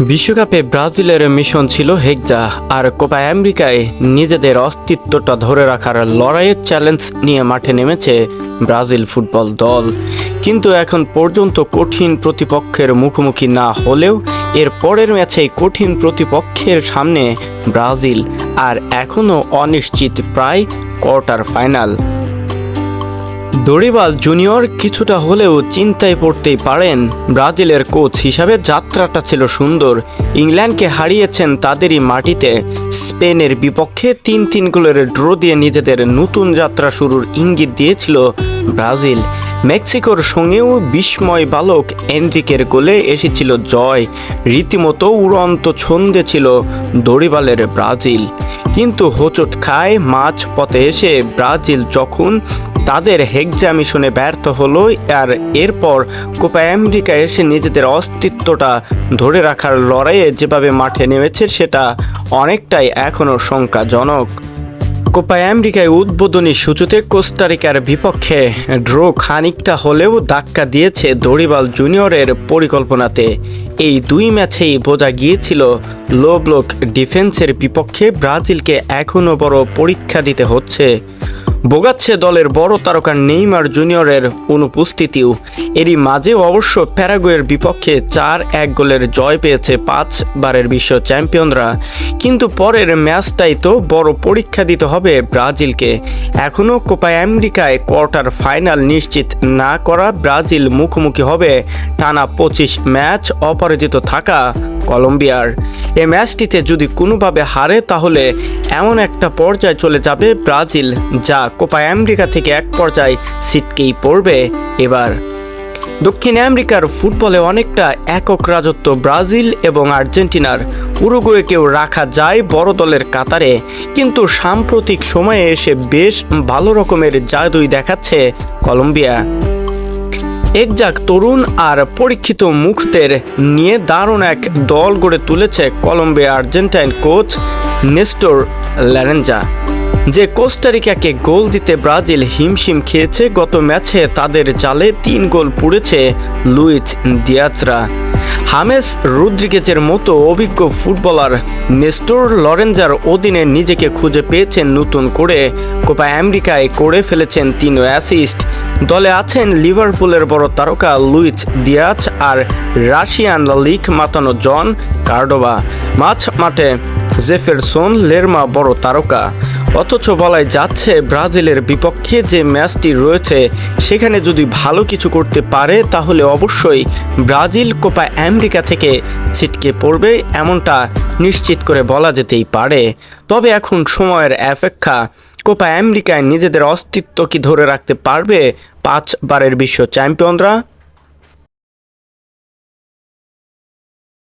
বিশ্বকাপে ব্রাজিলের মিশন ছিল হেগজা আর কোপা আমেরিকায় নিজেদের অস্তিত্বটা ধরে রাখার লড়াইয়ের চ্যালেঞ্জ নিয়ে মাঠে নেমেছে ব্রাজিল ফুটবল দল। কিন্তু এখন পর্যন্ত কঠিন প্রতিপক্ষের মুখোমুখি না হলেও এর পরের ম্যাচে কঠিন প্রতিপক্ষের সামনে ব্রাজিল, আর এখনও অনিশ্চিত প্রায় কোয়ার্টার ফাইনাল দড়িবাল জুনিয়র কিছুটা হলেও চিন্তায় পড়তেই পারেন। ব্রাজিলের কোচ হিসাবে যাত্রাটা ছিল সুন্দর। ইংল্যান্ডকে হারিয়েছেন তাদেরই মাটিতে। স্পেনের বিপক্ষে তিন তিন গোলের ড্র দিয়ে নিজেদের নতুন যাত্রা শুরুর ইঙ্গিত দিয়েছিল ব্রাজিল। মেক্সিকোর সঙ্গেও বিস্ময় বালক এনরিকের গোলে এসেছিল জয়। রীতিমতো উড়ন্ত ছন্দে ছিল দড়িবালের ব্রাজিল। কিন্তু হোঁচট খায় মাঝ পথে এসে ব্রাজিল যখন তাদের হেগজা মিশনে ব্যর্থ হলো, আর এরপর কোপা আমেরিকা এসে নিজেদের অস্তিত্বটা ধরে রাখার লড়াইয়ে যেভাবে মাঠে নেমেছে, সেটা অনেকটাই এখনও শঙ্কাজনক। কোপা আমেরিকায় উদ্বোধনী সূচতে কোস্টারিকার বিপক্ষে ড্র খানিকটা হলেও ধাক্কা দিয়েছে দড়িবাল জুনিয়রের পরিকল্পনাতে। এই দুই ম্যাচেই বোঝা গিয়েছিল লো ব্লক ডিফেন্সের বিপক্ষে ব্রাজিলকে এখনও বড় পরীক্ষা দিতে হচ্ছে। বোগাচ্ছে দলের বড় তারকা নেইমার জুনিয়রের অনুপস্থিতিও। এরই মাঝে অবশ্য প্যারাগুয়ের বিপক্ষে চার এক গোলের জয় পেয়েছে পাঁচবারের বিশ্ব চ্যাম্পিয়নরা। কিন্তু পরের ম্যাচটাই তো বড় পরীক্ষা দিতে হবে ব্রাজিলকে। এখনও কোপা আমেরিকায় কোয়ার্টার ফাইনাল নিশ্চিত না করা ব্রাজিল মুখোমুখি হবে। টানা পঁচিশ ম্যাচ অপরাজিত থাকা কলম্বিয়ার। এ ম্যাচটিতে যদি কোনোভাবে হারে, তাহলে এমন একটা পর্যায়ে চলে যাবে ব্রাজিল, যা কোপা আমেরিকা থেকে এক পর্যায়ে সিটকেই পড়বে এবার। দক্ষিণ আমেরিকার ফুটবলে অনেকটা একক রাজত্ব ব্রাজিল এবং আর্জেন্টিনার। উরুগুয়েকেও রাখা যায় বড় দলের কাতারে, কিন্তু সাম্প্রতিক সময়ে এসে বেশ ভালো রকমের জাদুই দেখাচ্ছে কলম্বিয়া। একজাক তরুণ আর পরীক্ষিত মুখদের নিয়ে দারুণ এক দল গড়ে তুলেছে Colombia Argentine coach Nestor Lorenzo. যে কোস্টারিকাকে গোল দিতে ব্রাজিল হিমশিম খেয়েছে, গত ম্যাচে তাদের জালে তিন গোল পুড়েছে লুইচ দিয়াজরা হামেস রুদ্রিগেজের মতো অভিজ্ঞ ফুটবলার নেস্টোর লরেঞ্জার অধীনে নিজেকে খুঁজে পেয়েছেন নতুন করে। কোপা আমেরিকায় করে ফেলেছেন তিন অ্যাসিস্ট। দলে আছেন লিভারপুলের বড় তারকা লুইচ দিয়াজ আর রাশিয়ান লিগ মাতানো জন কার্ডোবা। মাছ মাঠে জেফেরসন লেরমা বড় তারকা। অথচ বলাই যাচ্ছে, ব্রাজিলের বিপক্ষে যে ম্যাচটি রয়েছে, সেখানে যদি ভালো কিছু করতে পারে, তাহলে অবশ্যই ব্রাজিল কোপা আমেরিকা থেকে ছিটকে পড়বে, এমনটা নিশ্চিত করে বলা যেতেই পারে। তবে এখন সময়ের অপেক্ষা, কোপা আমেরিকায় নিজেদের অস্তিত্ব কি ধরে রাখতে পারবে, পাঁচবারের বিশ্ব চ্যাম্পিয়নরা?